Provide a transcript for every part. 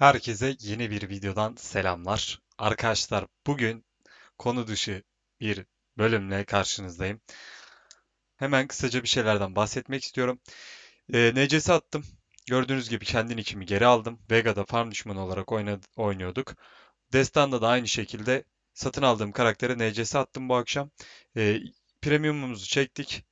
Herkese yeni bir videodan selamlar. Arkadaşlar bugün konu dışı bir bölümle karşınızdayım. Hemen kısaca bir şeylerden bahsetmek istiyorum. Ee, NCS attım. Gördüğünüz gibi kendi nickimi geri aldım. Vega'da farm düşmanı olarak oynadı- oynuyorduk. Destan'da da aynı şekilde satın aldığım karaktere NCS attım bu akşam. Ee, premiumumuzu çektik.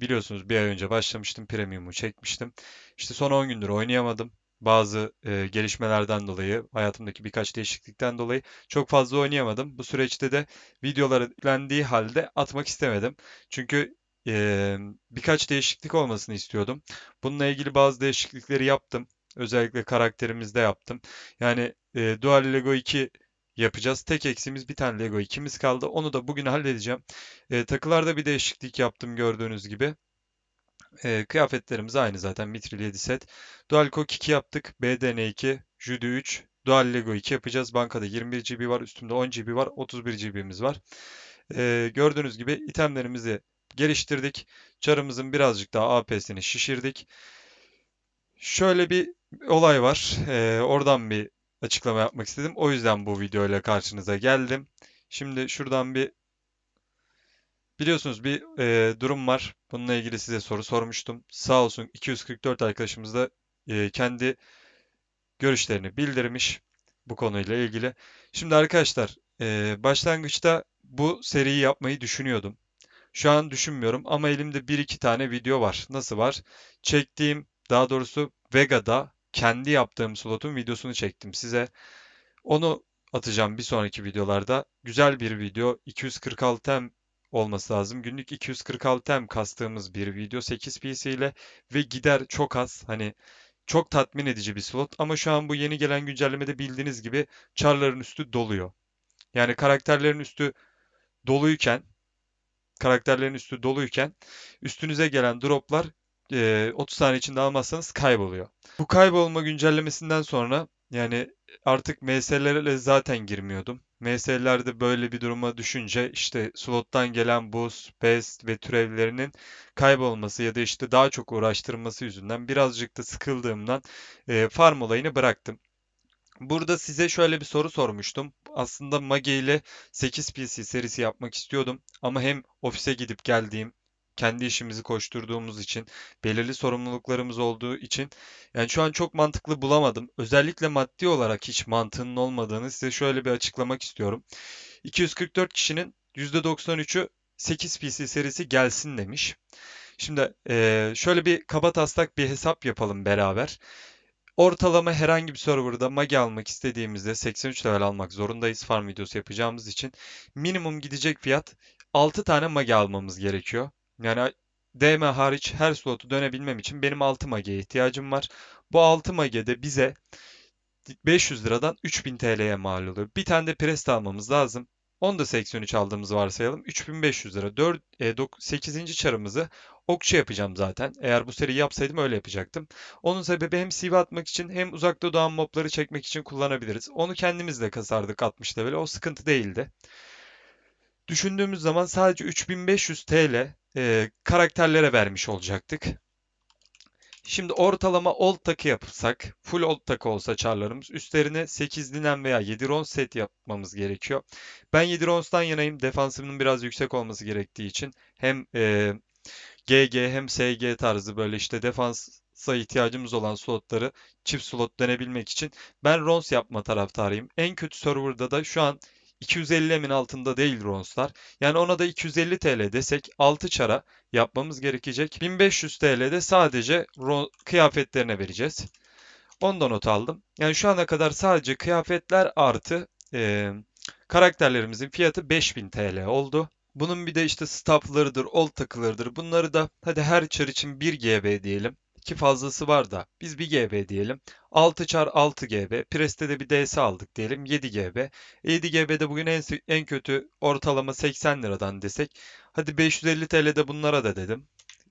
Biliyorsunuz bir ay önce başlamıştım. Premium'u çekmiştim. İşte son 10 gündür oynayamadım. Bazı e, gelişmelerden dolayı, hayatımdaki birkaç değişiklikten dolayı çok fazla oynayamadım. Bu süreçte de videolar yüklendiği halde atmak istemedim. Çünkü e, birkaç değişiklik olmasını istiyordum. Bununla ilgili bazı değişiklikleri yaptım. Özellikle karakterimizde yaptım. Yani e, Dual Lego 2 yapacağız. Tek eksimiz bir tane Lego 2'miz kaldı. Onu da bugün halledeceğim. E, takılarda bir değişiklik yaptım gördüğünüz gibi. E, kıyafetlerimiz aynı zaten. Mitril 7 set. Dual Cock 2 yaptık. BDN 2, Judy 3, Dual Lego 2 yapacağız. Bankada 21 GB var. Üstümde 10 GB var. 31 GB'miz var. E, gördüğünüz gibi itemlerimizi geliştirdik. Çarımızın birazcık daha AP'sini şişirdik. Şöyle bir olay var. E, oradan bir açıklama yapmak istedim. O yüzden bu videoyla karşınıza geldim. Şimdi şuradan bir Biliyorsunuz bir e, durum var. Bununla ilgili size soru sormuştum. Sağ olsun 244 arkadaşımız da e, kendi görüşlerini bildirmiş bu konuyla ilgili. Şimdi arkadaşlar e, başlangıçta bu seriyi yapmayı düşünüyordum. Şu an düşünmüyorum ama elimde bir iki tane video var. Nasıl var? Çektiğim, daha doğrusu Vega'da kendi yaptığım slotun videosunu çektim size. Onu atacağım bir sonraki videolarda. Güzel bir video. 246 M olması lazım. Günlük 246 M kastığımız bir video 8 PC ile ve gider çok az. Hani çok tatmin edici bir slot ama şu an bu yeni gelen güncellemede bildiğiniz gibi char'ların üstü doluyor. Yani karakterlerin üstü doluyken karakterlerin üstü doluyken üstünüze gelen droplar e, 30 saniye içinde almazsanız kayboluyor. Bu kaybolma güncellemesinden sonra yani artık MS'lere zaten girmiyordum. MS'lerde böyle bir duruma düşünce işte slottan gelen boost, best ve türevlerinin kaybolması ya da işte daha çok uğraştırması yüzünden birazcık da sıkıldığımdan e, farm olayını bıraktım. Burada size şöyle bir soru sormuştum. Aslında Mage ile 8 PC serisi yapmak istiyordum ama hem ofise gidip geldiğim, kendi işimizi koşturduğumuz için, belirli sorumluluklarımız olduğu için yani şu an çok mantıklı bulamadım. Özellikle maddi olarak hiç mantığının olmadığını size şöyle bir açıklamak istiyorum. 244 kişinin %93'ü 8 PC serisi gelsin demiş. Şimdi eee, şöyle bir kabataslak bir hesap yapalım beraber. Ortalama herhangi bir serverda mage almak istediğimizde 83 level almak zorundayız farm videosu yapacağımız için. Minimum gidecek fiyat 6 tane mage almamız gerekiyor. Yani DM hariç her slotu dönebilmem için benim 6 mage'ye ihtiyacım var. Bu 6 mage de bize 500 liradan 3000 TL'ye mal oluyor. Bir tane de Prest almamız lazım. Onu da 83 aldığımızı varsayalım. 3500 lira. 4, e, 8. çarımızı okçu yapacağım zaten. Eğer bu seriyi yapsaydım öyle yapacaktım. Onun sebebi hem CV atmak için hem uzakta doğan mobları çekmek için kullanabiliriz. Onu kendimiz de kasardık 60 level. O sıkıntı değildi. Düşündüğümüz zaman sadece 3500 TL e, karakterlere vermiş olacaktık. Şimdi ortalama old takı yapırsak, full old takı olsa çarlarımız üstlerine 8 linen veya 7 rons set yapmamız gerekiyor. Ben 7 ronstan yanayım. Defansımın biraz yüksek olması gerektiği için hem e, GG hem SG tarzı böyle işte defansa ihtiyacımız olan slotları çift slot dönebilmek için ben rons yapma taraftarıyım. En kötü serverda da şu an 250 emin altında değil Ronslar. Yani ona da 250 TL desek 6 çara yapmamız gerekecek. 1500 TL'de sadece kıyafetlerine vereceğiz. Ondan not aldım. Yani şu ana kadar sadece kıyafetler artı e, karakterlerimizin fiyatı 5000 TL oldu. Bunun bir de işte stafflarıdır, old takılarıdır. Bunları da hadi her çar için 1 GB diyelim ki fazlası var da biz bir GB diyelim. 6 çar 6 GB. Preste de bir DS aldık diyelim 7 GB. 7 GB'de bugün en, en kötü ortalama 80 liradan desek. Hadi 550 TL'de bunlara da dedim.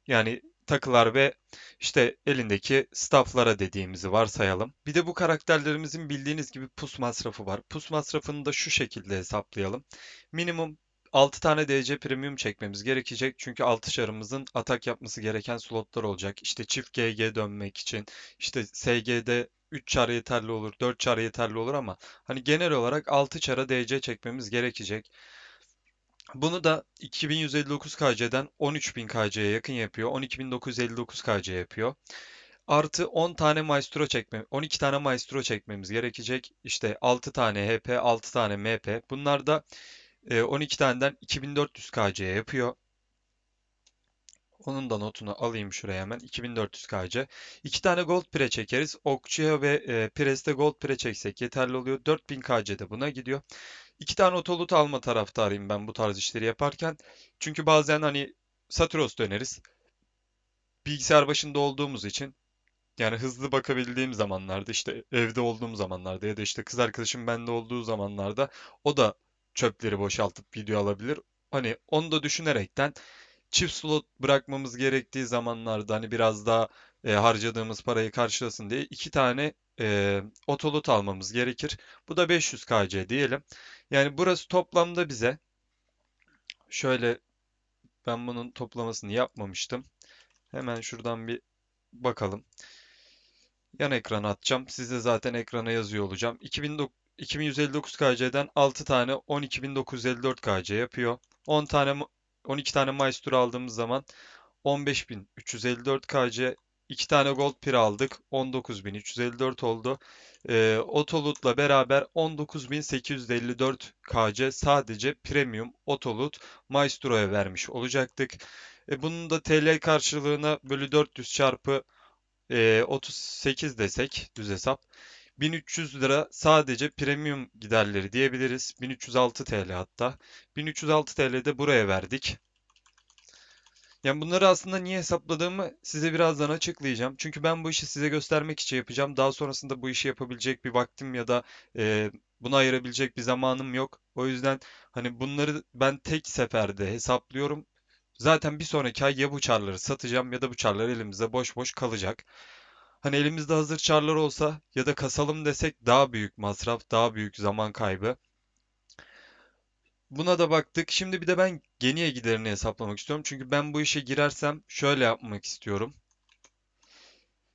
Yani takılar ve işte elindeki stafflara dediğimizi varsayalım. Bir de bu karakterlerimizin bildiğiniz gibi pus masrafı var. Pus masrafını da şu şekilde hesaplayalım. Minimum 6 tane DC Premium çekmemiz gerekecek. Çünkü 6 çarımızın atak yapması gereken slotlar olacak. İşte çift GG dönmek için, işte SG'de 3 çar yeterli olur, 4 çar yeterli olur ama hani genel olarak 6 çara DC çekmemiz gerekecek. Bunu da 2159 KC'den 13000 KC'ye yakın yapıyor. 12959 KC yapıyor. Artı 10 tane maestro çekme, 12 tane maestro çekmemiz gerekecek. İşte 6 tane HP, 6 tane MP. Bunlar da e, 12 taneden 2400 KC yapıyor. Onun da notunu alayım şuraya hemen. 2400 KC. 2 tane gold pre çekeriz. Okçuya ve e, Pres'te gold pre çeksek yeterli oluyor. 4000 KC de buna gidiyor. 2 tane otolut alma taraftarıyım ben bu tarz işleri yaparken. Çünkü bazen hani Saturos döneriz. Bilgisayar başında olduğumuz için yani hızlı bakabildiğim zamanlarda işte evde olduğum zamanlarda ya da işte kız arkadaşım bende olduğu zamanlarda o da çöpleri boşaltıp video alabilir. Hani onu da düşünerekten çift slot bırakmamız gerektiği zamanlarda hani biraz daha e, harcadığımız parayı karşılasın diye iki tane e, otolot almamız gerekir. Bu da 500 KC diyelim. Yani burası toplamda bize şöyle ben bunun toplamasını yapmamıştım. Hemen şuradan bir bakalım. Yan ekrana atacağım. Size zaten ekrana yazıyor olacağım. 2009 2159 KC'den 6 tane 12954 KC yapıyor. 10 tane 12 tane Maestro aldığımız zaman 15354 KC 2 tane Gold Pir aldık. 19354 oldu. Ee, Otolut'la beraber 19854 KC sadece Premium Otolut Maestro'ya vermiş olacaktık. E, bunun da TL karşılığına bölü 400 çarpı e, 38 desek düz hesap 1300 lira sadece premium giderleri diyebiliriz. 1306 TL hatta. 1306 TL de buraya verdik. Yani bunları aslında niye hesapladığımı size birazdan açıklayacağım. Çünkü ben bu işi size göstermek için yapacağım. Daha sonrasında bu işi yapabilecek bir vaktim ya da e, buna ayırabilecek bir zamanım yok. O yüzden hani bunları ben tek seferde hesaplıyorum. Zaten bir sonraki ay ya bu çarları satacağım ya da bu çarlar elimizde boş boş kalacak. Hani elimizde hazır çarlar olsa ya da kasalım desek daha büyük masraf, daha büyük zaman kaybı. Buna da baktık. Şimdi bir de ben geniye giderini hesaplamak istiyorum. Çünkü ben bu işe girersem şöyle yapmak istiyorum.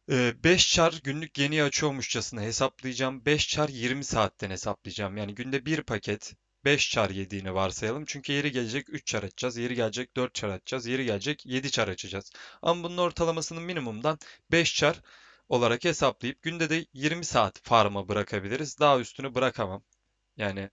5 çar günlük geniye açıyormuşçasına hesaplayacağım. 5 çar 20 saatten hesaplayacağım. Yani günde bir paket 5 çar yediğini varsayalım. Çünkü yeri gelecek 3 çar açacağız. Yeri gelecek 4 çar açacağız. Yeri gelecek 7 çar açacağız. Ama bunun ortalamasının minimumdan 5 çar olarak hesaplayıp günde de 20 saat farm'a bırakabiliriz. Daha üstünü bırakamam. Yani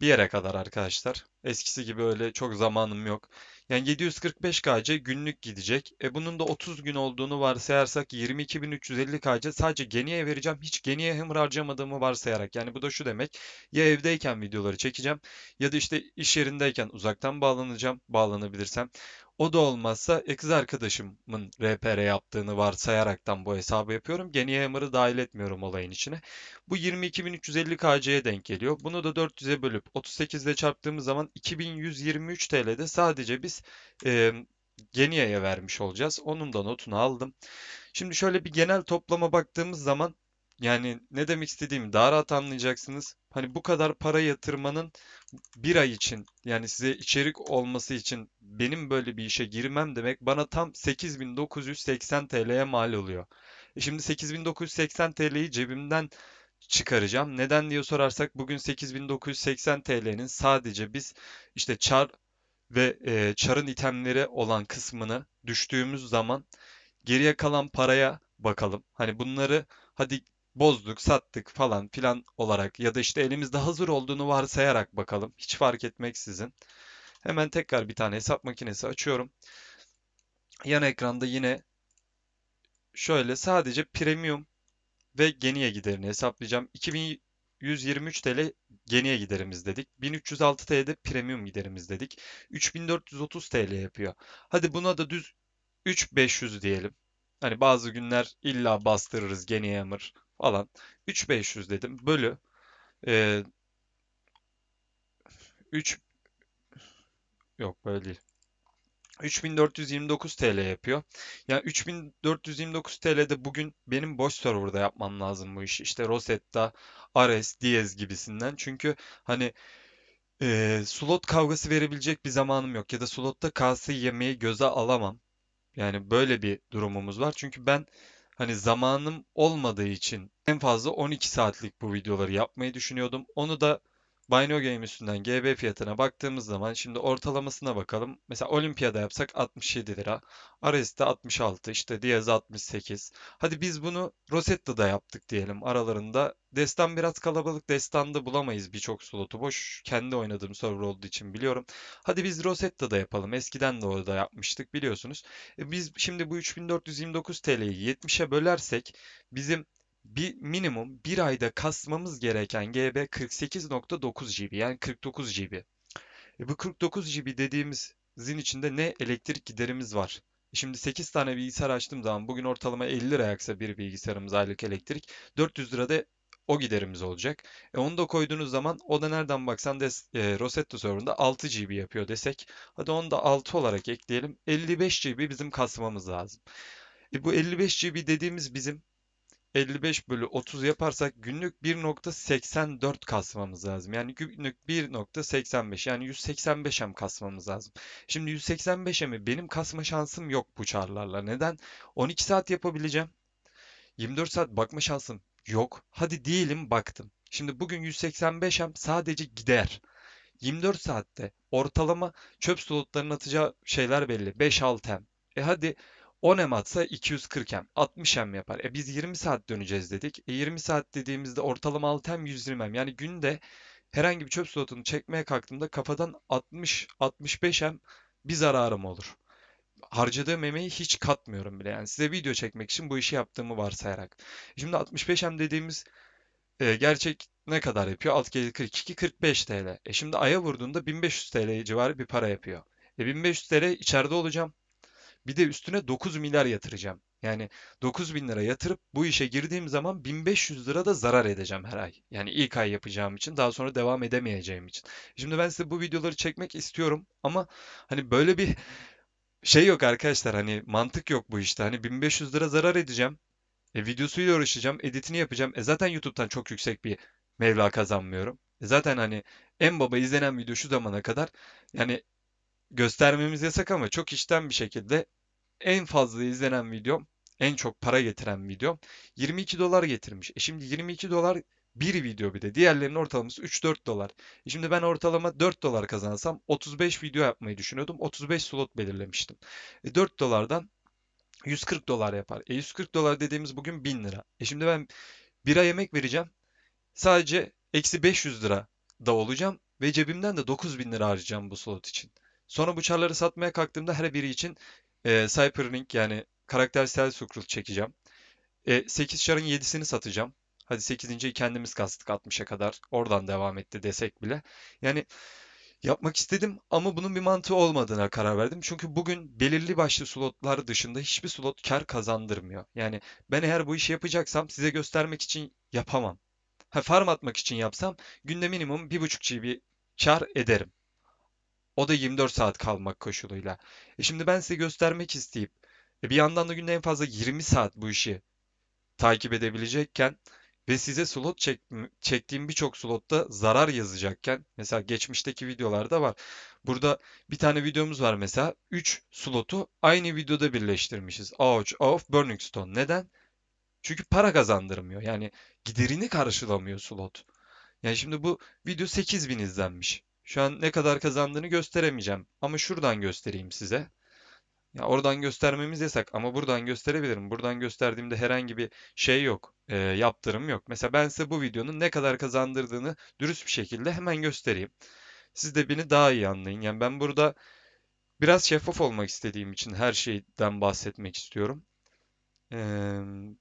bir yere kadar arkadaşlar. Eskisi gibi öyle çok zamanım yok. Yani 745 KC günlük gidecek. E bunun da 30 gün olduğunu varsayarsak 22.350 KC sadece Geni'ye vereceğim. Hiç Geni'ye hammer harcamadığımı varsayarak. Yani bu da şu demek. Ya evdeyken videoları çekeceğim ya da işte iş yerindeyken uzaktan bağlanacağım. Bağlanabilirsem. O da olmazsa kız arkadaşımın RPR yaptığını varsayaraktan bu hesabı yapıyorum. Geniye hammer'ı dahil etmiyorum olayın içine. Bu 22.350 KC'ye denk geliyor. Bunu da 400'e bölüp 38 ile çarptığımız zaman 2123 TL'de sadece biz e, Geniye'ye vermiş olacağız. Onun da notunu aldım. Şimdi şöyle bir genel toplama baktığımız zaman yani ne demek istediğimi daha rahat anlayacaksınız. Hani bu kadar para yatırmanın bir ay için yani size içerik olması için benim böyle bir işe girmem demek bana tam 8980 TL'ye mal oluyor. E şimdi 8980 TL'yi cebimden çıkaracağım. Neden diye sorarsak bugün 8980 TL'nin sadece biz işte çar ve e, çarın itemleri olan kısmını düştüğümüz zaman geriye kalan paraya bakalım. Hani bunları hadi bozduk, sattık falan filan olarak ya da işte elimizde hazır olduğunu varsayarak bakalım. Hiç fark etmeksizin. Hemen tekrar bir tane hesap makinesi açıyorum. Yan ekranda yine şöyle sadece premium ve geniye giderini hesaplayacağım. 2123 TL geniye giderimiz dedik. 1306 TL'de premium giderimiz dedik. 3430 TL yapıyor. Hadi buna da düz 3500 diyelim. Hani bazı günler illa bastırırız geniye hammer falan. 3500 dedim. Bölü e, 3 yok böyle değil. 3429 TL yapıyor. Yani 3429 TL'de bugün benim boş serverda yapmam lazım bu işi. İşte Rosetta, Ares, Diez gibisinden. Çünkü hani Ee, slot kavgası verebilecek bir zamanım yok ya da slotta kase yemeyi göze alamam. Yani böyle bir durumumuz var. Çünkü ben hani zamanım olmadığı için en fazla 12 saatlik bu videoları yapmayı düşünüyordum. Onu da Bino Game üstünden GB fiyatına baktığımız zaman şimdi ortalamasına bakalım. Mesela Olympia'da yapsak 67 lira. Ares'te 66, işte Diaz 68. Hadi biz bunu Rosetta'da yaptık diyelim aralarında. Destan biraz kalabalık. Destanda bulamayız birçok slotu boş. Kendi oynadığım server olduğu için biliyorum. Hadi biz Rosetta'da yapalım. Eskiden de orada yapmıştık biliyorsunuz. E biz şimdi bu 3429 TL'yi 70'e bölersek bizim bir minimum bir ayda kasmamız gereken GB 48.9 GB yani 49 GB. E bu 49 GB dediğimizin içinde ne elektrik giderimiz var. E Şimdi 8 tane bilgisayar açtığım zaman bugün ortalama 50 lira yaksa bir bilgisayarımız aylık elektrik 400 lira da o giderimiz olacak. E onu da koyduğunuz zaman o da nereden baksan des, e, Rosetta serverında 6 GB yapıyor desek. Hadi onu da 6 olarak ekleyelim. 55 GB bizim kasmamız lazım. E bu 55 GB dediğimiz bizim 55 bölü 30 yaparsak günlük 1.84 kasmamız lazım. Yani günlük 1.85 yani 185 M kasmamız lazım. Şimdi 185 M'i benim kasma şansım yok bu çarlarla. Neden? 12 saat yapabileceğim. 24 saat bakma şansım yok. Hadi diyelim baktım. Şimdi bugün 185 M sadece gider. 24 saatte ortalama çöp slotlarının atacağı şeyler belli. 5-6 M. E hadi 10 M atsa 240 M. 60 M yapar. E biz 20 saat döneceğiz dedik. E 20 saat dediğimizde ortalama 6 M 120 M. Yani günde herhangi bir çöp slotunu çekmeye kalktığımda kafadan 60-65 M bir zararım olur. Harcadığım emeği hiç katmıyorum bile. Yani size video çekmek için bu işi yaptığımı varsayarak. Şimdi 65 M dediğimiz e, gerçek ne kadar yapıyor? 6 kere 42, 45 TL. E şimdi aya vurduğunda 1500 TL civarı bir para yapıyor. E 1500 TL içeride olacağım. Bir de üstüne 9 milyar yatıracağım. Yani 9 bin lira yatırıp bu işe girdiğim zaman 1500 lira da zarar edeceğim her ay. Yani ilk ay yapacağım için daha sonra devam edemeyeceğim için. Şimdi ben size bu videoları çekmek istiyorum ama hani böyle bir şey yok arkadaşlar hani mantık yok bu işte. Hani 1500 lira zarar edeceğim. E, videosuyla uğraşacağım, editini yapacağım. E, zaten YouTube'dan çok yüksek bir meblağ kazanmıyorum. E, zaten hani en baba izlenen video şu zamana kadar yani göstermemiz yasak ama çok içten bir şekilde en fazla izlenen videom, en çok para getiren videom 22 dolar getirmiş. E şimdi 22 dolar bir video bir de. Diğerlerinin ortalaması 3-4 dolar. E şimdi ben ortalama 4 dolar kazansam 35 video yapmayı düşünüyordum. 35 slot belirlemiştim. E 4 dolardan 140 dolar yapar. E 140 dolar dediğimiz bugün 1000 lira. E şimdi ben bir ay yemek vereceğim. Sadece eksi 500 lira da olacağım. Ve cebimden de 9000 lira harcayacağım bu slot için. Sonra bu çarları satmaya kalktığımda her biri için e, Cyberlink yani karaktersel scroll çekeceğim. E, 8 çarın 7'sini satacağım. Hadi 8.yi kendimiz kastık 60'a kadar. Oradan devam etti desek bile. Yani Yapmak istedim ama bunun bir mantığı olmadığına karar verdim. Çünkü bugün belirli başlı slotlar dışında hiçbir slot kar kazandırmıyor. Yani ben eğer bu işi yapacaksam size göstermek için yapamam. Ha, farm atmak için yapsam günde minimum 1.5 GB kar ederim. O da 24 saat kalmak koşuluyla. E şimdi ben size göstermek isteyip e bir yandan da günde en fazla 20 saat bu işi takip edebilecekken ve size slot çek, çektiğim birçok slotta zarar yazacakken mesela geçmişteki videolarda var. Burada bir tane videomuz var mesela 3 slotu aynı videoda birleştirmişiz. Ouch of Burning Stone. Neden? Çünkü para kazandırmıyor. Yani giderini karşılamıyor slot. Yani şimdi bu video 8000 izlenmiş. Şu an ne kadar kazandığını gösteremeyeceğim. Ama şuradan göstereyim size. Ya oradan göstermemiz yasak ama buradan gösterebilirim. Buradan gösterdiğimde herhangi bir şey yok, e, yaptırım yok. Mesela ben size bu videonun ne kadar kazandırdığını dürüst bir şekilde hemen göstereyim. Siz de beni daha iyi anlayın. Yani ben burada biraz şeffaf olmak istediğim için her şeyden bahsetmek istiyorum. E,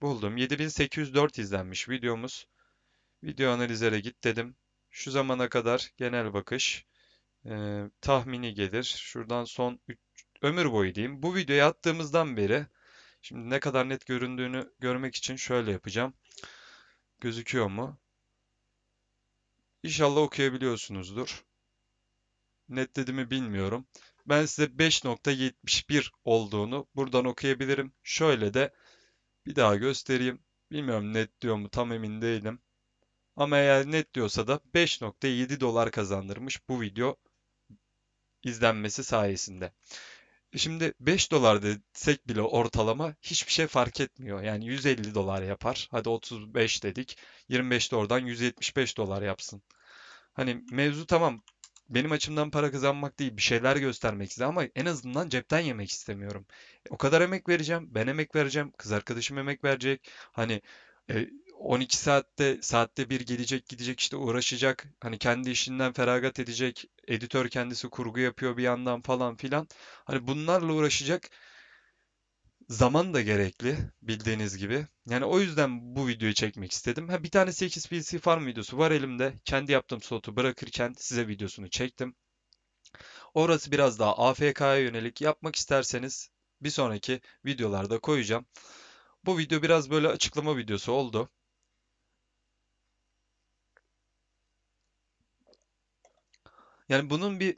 buldum. 7804 izlenmiş videomuz. Video analizlere git dedim. Şu zamana kadar genel bakış, e, tahmini gelir. Şuradan son 3 ömür boyu diyeyim. Bu videoyu attığımızdan beri şimdi ne kadar net göründüğünü görmek için şöyle yapacağım. Gözüküyor mu? İnşallah okuyabiliyorsunuzdur. Netledi bilmiyorum. Ben size 5.71 olduğunu buradan okuyabilirim. Şöyle de bir daha göstereyim. Bilmiyorum net diyor mu tam emin değilim. Ama eğer net diyorsa da 5.7 dolar kazandırmış bu video izlenmesi sayesinde. Şimdi 5 dolar desek bile ortalama hiçbir şey fark etmiyor. Yani 150 dolar yapar. Hadi 35 dedik. 25 de oradan 175 dolar yapsın. Hani mevzu tamam. Benim açımdan para kazanmak değil, bir şeyler göstermek istedim ama en azından cepten yemek istemiyorum. E, O kadar emek vereceğim, ben emek vereceğim, kız arkadaşım emek verecek. Hani e, 12 saatte saatte bir gelecek gidecek işte uğraşacak. Hani kendi işinden feragat edecek. Editör kendisi kurgu yapıyor bir yandan falan filan. Hani bunlarla uğraşacak zaman da gerekli bildiğiniz gibi. Yani o yüzden bu videoyu çekmek istedim. Ha, bir tane 8 PC Farm videosu var elimde. Kendi yaptığım slotu bırakırken size videosunu çektim. Orası biraz daha AFK'ya yönelik yapmak isterseniz bir sonraki videolarda koyacağım. Bu video biraz böyle açıklama videosu oldu. Yani bunun bir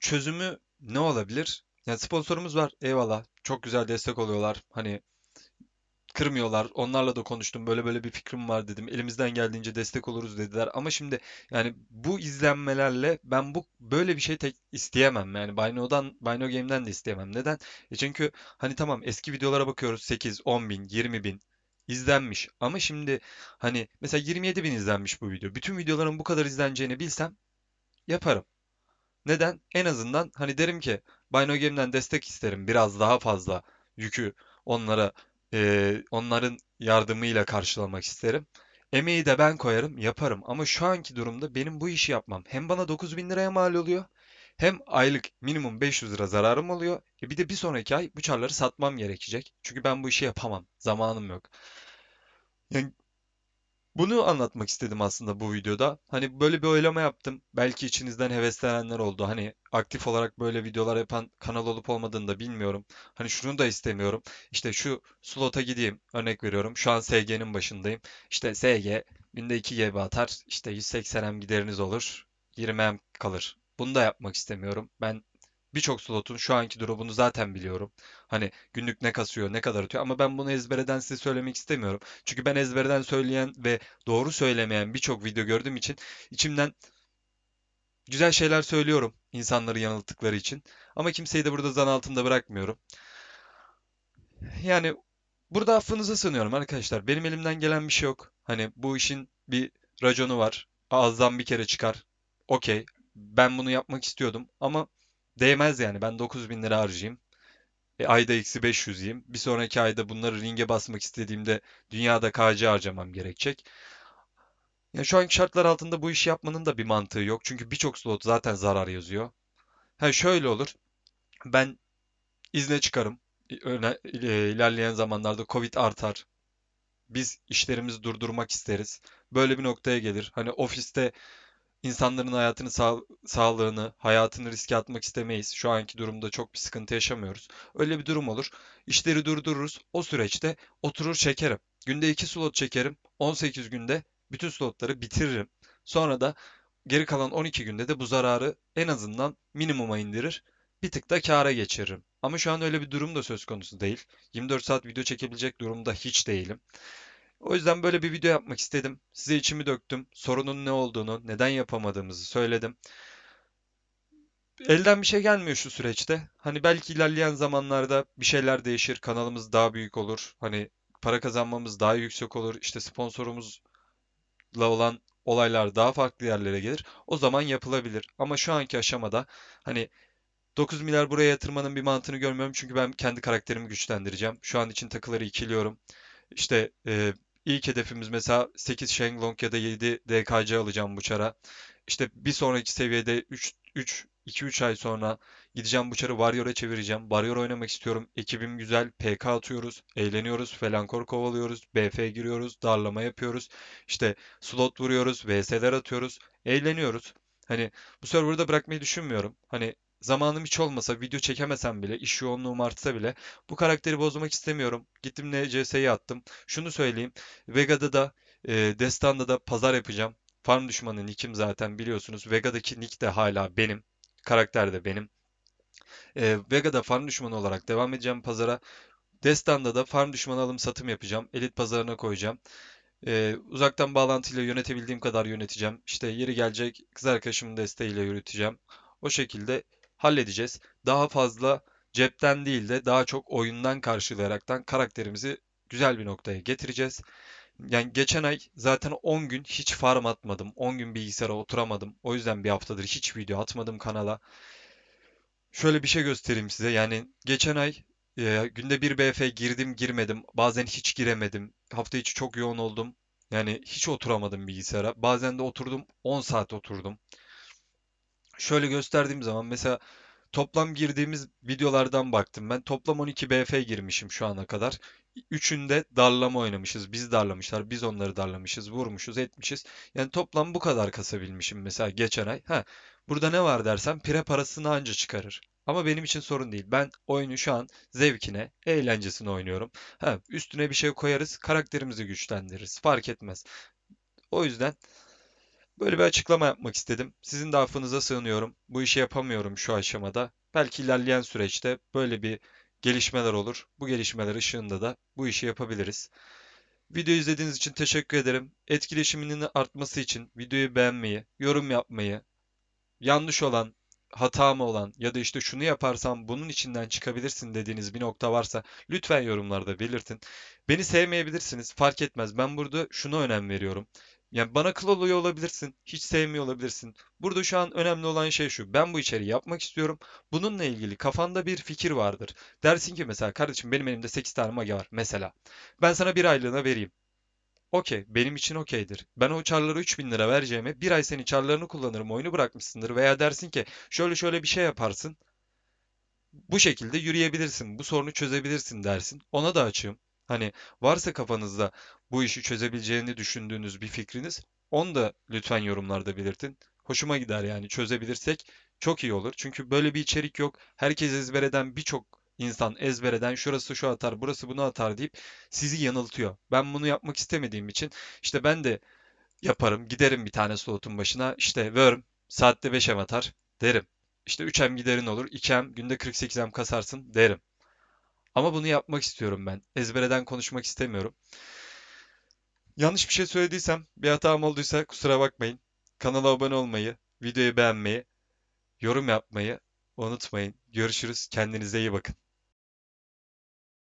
çözümü ne olabilir? Yani sponsorumuz var. Eyvallah. Çok güzel destek oluyorlar. Hani kırmıyorlar. Onlarla da konuştum. Böyle böyle bir fikrim var dedim. Elimizden geldiğince destek oluruz dediler. Ama şimdi yani bu izlenmelerle ben bu böyle bir şey tek isteyemem. Yani Bino'dan, Bino Game'den de isteyemem. Neden? E çünkü hani tamam eski videolara bakıyoruz. 8, 10 bin, 20 bin izlenmiş. Ama şimdi hani mesela 27 bin izlenmiş bu video. Bütün videoların bu kadar izleneceğini bilsem yaparım. Neden? En azından hani derim ki Buy No Game'den destek isterim. Biraz daha fazla yükü onlara eee, onların yardımıyla karşılamak isterim. Emeği de ben koyarım, yaparım. Ama şu anki durumda benim bu işi yapmam hem bana 9000 liraya mal oluyor hem aylık minimum 500 lira zararım oluyor. E bir de bir sonraki ay bu çarları satmam gerekecek. Çünkü ben bu işi yapamam. Zamanım yok. Yani bunu anlatmak istedim aslında bu videoda. Hani böyle bir oylama yaptım. Belki içinizden heveslenenler oldu. Hani aktif olarak böyle videolar yapan kanal olup olmadığını da bilmiyorum. Hani şunu da istemiyorum. İşte şu slota gideyim. Örnek veriyorum. Şu an SG'nin başındayım. İşte SG günde 2 GB atar. İşte 180 M gideriniz olur. 20 M kalır. Bunu da yapmak istemiyorum. Ben birçok slotun şu anki drop'unu zaten biliyorum. Hani günlük ne kasıyor, ne kadar atıyor ama ben bunu ezbereden size söylemek istemiyorum. Çünkü ben ezberden söyleyen ve doğru söylemeyen birçok video gördüğüm için içimden güzel şeyler söylüyorum insanları yanılttıkları için. Ama kimseyi de burada zan altında bırakmıyorum. Yani burada affınıza sığınıyorum arkadaşlar. Benim elimden gelen bir şey yok. Hani bu işin bir raconu var. Ağızdan bir kere çıkar. Okey. Ben bunu yapmak istiyordum ama değmez yani. Ben 9000 lira harcayayım. E, ayda eksi 500 yiyeyim. Bir sonraki ayda bunları ringe basmak istediğimde dünyada KC harcamam gerekecek. Yani şu anki şartlar altında bu işi yapmanın da bir mantığı yok. Çünkü birçok slot zaten zarar yazıyor. Ha şöyle olur. Ben izne çıkarım. Öne, e, ilerleyen zamanlarda Covid artar. Biz işlerimizi durdurmak isteriz. Böyle bir noktaya gelir. Hani ofiste İnsanların hayatını, sağ- sağlığını, hayatını riske atmak istemeyiz. Şu anki durumda çok bir sıkıntı yaşamıyoruz. Öyle bir durum olur. İşleri durdururuz. O süreçte oturur çekerim. Günde 2 slot çekerim. 18 günde bütün slotları bitiririm. Sonra da geri kalan 12 günde de bu zararı en azından minimuma indirir. Bir tık da kâra geçiririm. Ama şu an öyle bir durum da söz konusu değil. 24 saat video çekebilecek durumda hiç değilim. O yüzden böyle bir video yapmak istedim. Size içimi döktüm. Sorunun ne olduğunu, neden yapamadığımızı söyledim. Elden bir şey gelmiyor şu süreçte. Hani belki ilerleyen zamanlarda bir şeyler değişir. Kanalımız daha büyük olur. Hani para kazanmamız daha yüksek olur. İşte sponsorumuzla olan olaylar daha farklı yerlere gelir. O zaman yapılabilir. Ama şu anki aşamada hani 9 milyar buraya yatırmanın bir mantığını görmüyorum. Çünkü ben kendi karakterimi güçlendireceğim. Şu an için takıları ikiliyorum. İşte e, ilk hedefimiz mesela 8 Shenlong ya da 7 DKC alacağım bu çara. İşte bir sonraki seviyede 3 3 2-3 ay sonra gideceğim bu çarı Warrior'a çevireceğim. Warrior oynamak istiyorum. Ekibim güzel. PK atıyoruz. Eğleniyoruz. Felankor kovalıyoruz. BF giriyoruz. Darlama yapıyoruz. İşte slot vuruyoruz. VS'ler atıyoruz. Eğleniyoruz. Hani bu serverda bırakmayı düşünmüyorum. Hani zamanım hiç olmasa video çekemesem bile iş yoğunluğum artsa bile bu karakteri bozmak istemiyorum. Gittim NCS'yi attım. Şunu söyleyeyim. Vega'da da e, Destan'da da pazar yapacağım. Farm düşmanı nickim zaten biliyorsunuz. Vega'daki nick de hala benim. Karakter de benim. E, Vega'da farm düşmanı olarak devam edeceğim pazara. Destan'da da farm düşmanı alım satım yapacağım. Elit pazarına koyacağım. Ee, uzaktan bağlantıyla yönetebildiğim kadar yöneteceğim. İşte yeri gelecek kız arkadaşımın desteğiyle yürüteceğim. O şekilde halledeceğiz. Daha fazla cepten değil de daha çok oyundan karşılayaraktan karakterimizi güzel bir noktaya getireceğiz. Yani geçen ay zaten 10 gün hiç farm atmadım. 10 gün bilgisayara oturamadım. O yüzden bir haftadır hiç video atmadım kanala. Şöyle bir şey göstereyim size. Yani geçen ay e, günde bir BF girdim girmedim. Bazen hiç giremedim. Hafta içi çok yoğun oldum. Yani hiç oturamadım bilgisayara. Bazen de oturdum 10 saat oturdum. Şöyle gösterdiğim zaman mesela Toplam girdiğimiz videolardan baktım ben. Toplam 12 BF girmişim şu ana kadar. Üçünde darlama oynamışız. Biz darlamışlar. Biz onları darlamışız. Vurmuşuz, etmişiz. Yani toplam bu kadar kasabilmişim mesela geçen ay. Ha, burada ne var dersem pire parasını anca çıkarır. Ama benim için sorun değil. Ben oyunu şu an zevkine, eğlencesine oynuyorum. Ha, üstüne bir şey koyarız, karakterimizi güçlendiririz. Fark etmez. O yüzden Böyle bir açıklama yapmak istedim. Sizin de affınıza sığınıyorum. Bu işi yapamıyorum şu aşamada. Belki ilerleyen süreçte böyle bir gelişmeler olur. Bu gelişmeler ışığında da bu işi yapabiliriz. Video izlediğiniz için teşekkür ederim. Etkileşiminin artması için videoyu beğenmeyi, yorum yapmayı, yanlış olan, hata mı olan ya da işte şunu yaparsam bunun içinden çıkabilirsin dediğiniz bir nokta varsa lütfen yorumlarda belirtin. Beni sevmeyebilirsiniz, fark etmez. Ben burada şuna önem veriyorum. Yani bana kıl oluyor olabilirsin, hiç sevmiyor olabilirsin. Burada şu an önemli olan şey şu. Ben bu içeriği yapmak istiyorum. Bununla ilgili kafanda bir fikir vardır. Dersin ki mesela kardeşim benim elimde 8 tane mage var mesela. Ben sana bir aylığına vereyim. Okey, benim için okeydir. Ben o çarlara 3000 lira vereceğime bir ay senin çarlarını kullanırım, oyunu bırakmışsındır veya dersin ki şöyle şöyle bir şey yaparsın. Bu şekilde yürüyebilirsin, bu sorunu çözebilirsin dersin. Ona da açığım. Hani varsa kafanızda bu işi çözebileceğini düşündüğünüz bir fikriniz, onu da lütfen yorumlarda belirtin. Hoşuma gider yani çözebilirsek çok iyi olur. Çünkü böyle bir içerik yok. Herkes ezbereden birçok insan ezbereden şurası şu atar, burası bunu atar deyip sizi yanıltıyor. Ben bunu yapmak istemediğim için işte ben de yaparım. Giderim bir tane slotun başına. İşte Worm saatte 5 em atar derim. İşte 3 em giderin olur. 2 em günde 48 em kasarsın derim. Ama bunu yapmak istiyorum ben. Ezbereden konuşmak istemiyorum. Yanlış bir şey söylediysem, bir hatam olduysa kusura bakmayın. Kanala abone olmayı, videoyu beğenmeyi, yorum yapmayı unutmayın. Görüşürüz. Kendinize iyi bakın.